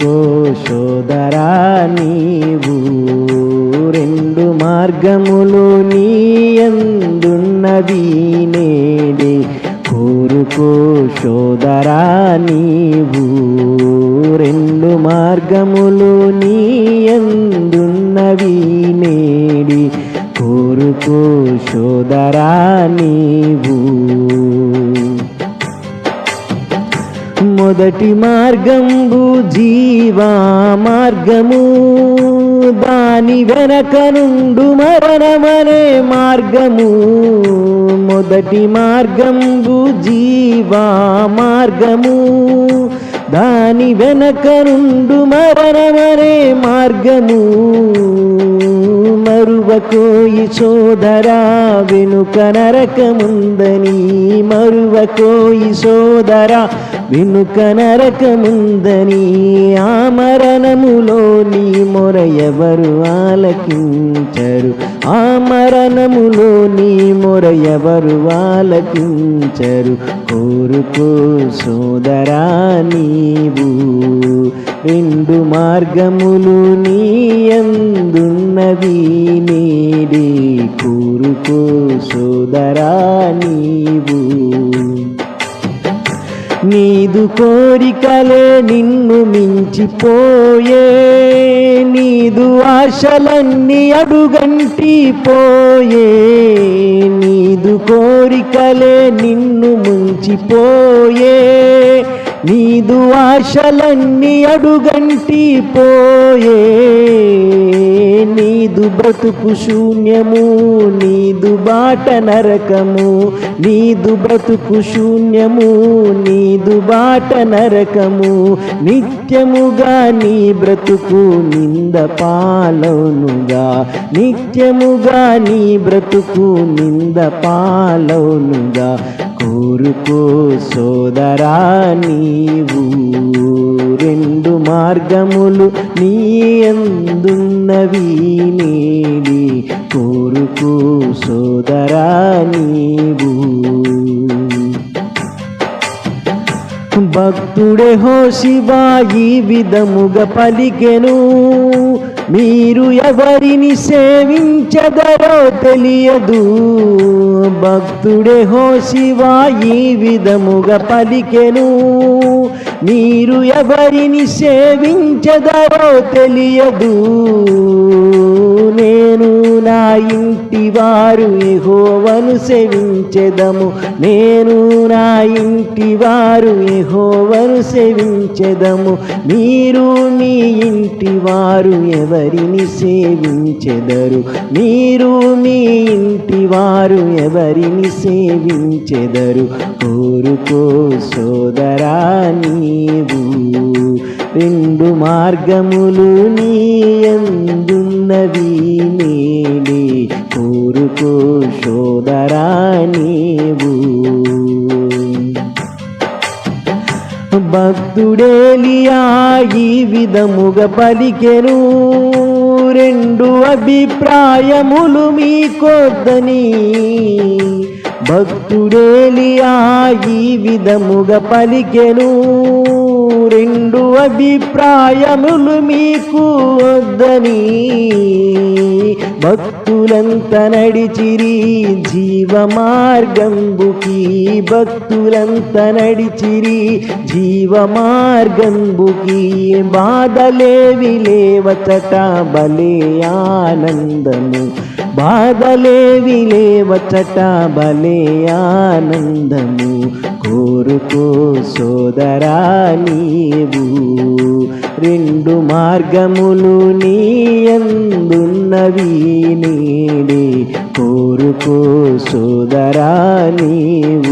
కోరుకో సోదరా నీవు. రెండు మార్గములు నీ ఎందున్నది నేడి. కోరుకో సోదరా నీవు. రెండు మార్గములు నీ ఎందున్నవి నేడి. కోరుకో సోదరా నీవు. మొదటి మార్గంబు జీవా మార్గము. దాని వెనక నుండు మరణమనే మార్గము. మొదటి మార్గంబు జీవా మార్గము. దాని వెనక నుండు మరణమనే మార్గము. మరువకోయి సోదరా వెనుక నరకముందని మరువకోయి సోదరా వెనుక నరకముందని ఆ మరణములో నీ మొర ఎవరు ఆలకించరు? ఆ మరణములో నీ మొర ఎవరు ఆలకించరు? కోరుకో సోదరా నీవు రెండు మార్గములు నీ ఎందున్నది నేడే. కోరుకో సోదరా నీవు. నీదు కోరికలే నిన్ను మించిపోయే. నీదు ఆశలన్నీ అడుగంటి పోయే. నీదు కోరికలే నిన్ను ముంచిపోయే. నీదు ఆశలన్నీ అడుగంటి పోయే. నీదు బ్రతుకు శూన్యము నీదు బాట నరకము. నీదు బ్రతుకు శూన్యము నీదు బాట నరకము. నిత్యముగా నీ బ్రతుకు నింద పాలవునుగా. నిత్యముగా నీ బ్రతుకు నింద పాలవునుగా. కోరుకో సోదరా నీవు రెండు మార్గములు నీ అందున్నవి నేడి కోరుకో సోదరా నీవు భక్తుడే హో హోషివా ఈ విధముగా పలికెను. మీరు ఎవరిని సేవించదరో తెలియదు. భక్తుడే హో హోషివా ఈ విధముగా పలికెను. మీరు ఎవరిని సేవించదరో తెలియదు. నేను నా ఇంటి వారు ఎహోవను సేవించెదము. నేను నా ఇంటి వారు ఎహోవను సేవించెదము. మీరు మీ ఇంటి వారు ఎవరిని సేవించెదరు? మీరు మీ ఇంటి వారు ఎవరిని సేవించెదరు? కోరుకో సోదరా నీవు. రెండు మార్గములు నీ ఎందున్నవి నేడే కోరుకో సోదరా నీవు. భక్తుడేలియా ఈ విధముగా పలికెను. రెండు అభిప్రాయములు మీకొద్దని భక్తుడేలియా ఈ విధముగా పలికెను. రెండు అభిప్రాయములు మీకు వద్దని భక్తులంత నడిచిరి జీవ మార్గంబుకి. భక్తులంత నడిచిరి జీవ మార్గంబుకి. బాధలేవి లేవచట బలే ఆనందము. బాధలేవి లేవచట బలే ఆనందము. కోరుకో సోదరా నీవు. రెండు మార్గములు నీ ఎందున్నవి నేడే కోరుకో సోదరా నీవు.